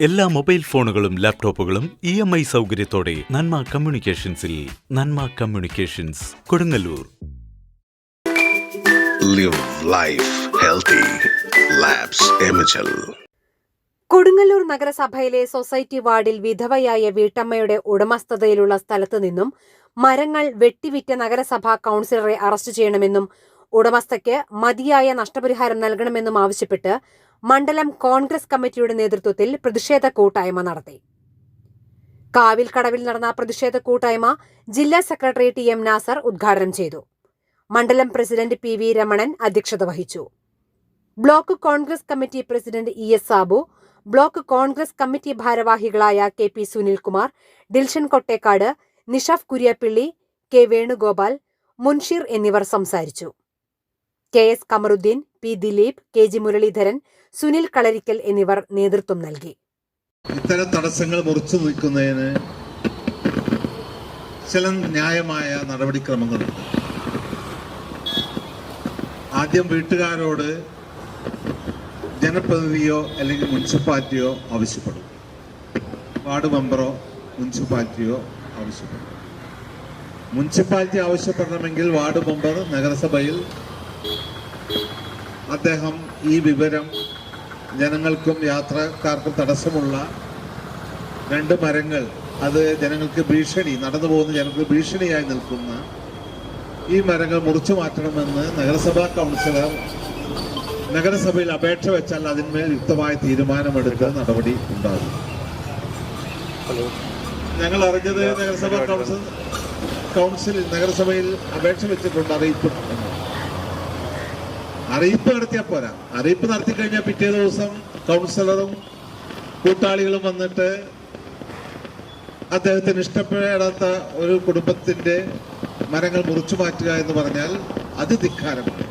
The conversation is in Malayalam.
എല്ലാ മൊബൈൽ ഫോണുകളും ലാപ്ടോപ്പുകളും ഇ എം ഐ സൗകര്യത്തോടെ Nanma കമ്മ്യൂണിക്കേഷൻസിൽ Nanma communications Kodungallur live life healthy. Kodungallur നഗരസഭയിലെ സൊസൈറ്റി വാർഡിൽ വിധവയായ വീട്ടമ്മയുടെ ഉടമസ്ഥതയിലുള്ള സ്ഥലത്തു നിന്നും മരങ്ങൾ വെട്ടിവിറ്റ നഗരസഭാ കൌൺസിലറെ അറസ്റ്റ് ചെയ്യണമെന്നും ഉടമസ്ഥയ്ക്ക് മതിയായ നഷ്ടപരിഹാരം നൽകണമെന്നും ആവശ്യപ്പെട്ട് മണ്ഡലം കോൺഗ്രസ് കമ്മിറ്റിയുടെ നേതൃത്വത്തിൽ പ്രതിഷേധ കൂട്ടായ്മ നടത്തി. കാവിൽ കടവിൽ നടന്ന പ്രതിഷേധ കൂട്ടായ്മ ജില്ലാ സെക്രട്ടറി ടി എം നാസർ ഉദ്ഘാടനം ചെയ്തു. മണ്ഡലം പ്രസിഡന്റ് പി വി രമണൻ അധ്യക്ഷത വഹിച്ചു. Block Congress committee president E S Sabu block Congress committee ഭാരവാഹികളായ K P Sunilkumar Dilshan Kottekkad Nishaf Kuriyappilly K Venugopal Munsheer എന്നിവർ സംസാരിച്ചു. K S Kamaruddeen P Dileep K G Muraleedharan Sunil Kalarikkal എന്നിവർ നേതൃത്വം നൽകി. ഇത്തരം തടസ്സങ്ങൾ മുറിച്ചു നിൽക്കുന്നതിന് ചില ന്യായമായ നടപടിക്രമങ്ങളുണ്ട്. ആദ്യം വീട്ടുകാരോട് ജനപ്രതിനിധിയോ അല്ലെങ്കിൽ മുനിസിപ്പാലിറ്റിയോ ആവശ്യപ്പെടും. വാർഡ് മെമ്പറോ മുനിസിപ്പാലിറ്റിയോ ആവശ്യപ്പെടും. മുനിസിപ്പാലിറ്റി ആവശ്യപ്പെടണമെങ്കിൽ വാർഡ് മെമ്പർ നഗരസഭയിൽ അദ്ദേഹം ഈ വിവരം ജനങ്ങൾക്കും യാത്രക്കാർക്കും തടസ്സമുള്ള രണ്ട് മരങ്ങൾ അത് ജനങ്ങൾക്ക് ഭീഷണി നടന്നു പോകുന്ന ജനങ്ങൾക്ക് ഭീഷണിയായി നിൽക്കുന്ന ഈ മരങ്ങൾ മുറിച്ചു മാറ്റണമെന്ന് നഗരസഭാ കൗൺസിലർ നഗരസഭയിൽ അപേക്ഷ വെച്ചാൽ അതിന്മേൽ യുക്തമായ തീരുമാനമെടുക്കാൻ നടപടി ഉണ്ടാകും. ഞങ്ങൾ അറിഞ്ഞത് നഗരസഭാ കൗൺസിൽ കൗൺസിലിൽ നഗരസഭയിൽ അപേക്ഷ വെച്ചിട്ടുണ്ട് അറിയിപ്പ്. അറിയിപ്പ് നടത്തിയാൽ പോരാ. അറിയിപ്പ് നടത്തി കഴിഞ്ഞാൽ പിറ്റേ ദിവസം കൗൺസിലറും കൂട്ടാളികളും വന്നിട്ട് അദ്ദേഹത്തിന് ഇഷ്ടപ്പെടാത്ത ഒരു കുടുംബത്തിന്റെ മരങ്ങൾ മുറിച്ചു മാറ്റുക എന്ന് പറഞ്ഞാൽ അത് ധിക്കാരമാണ്.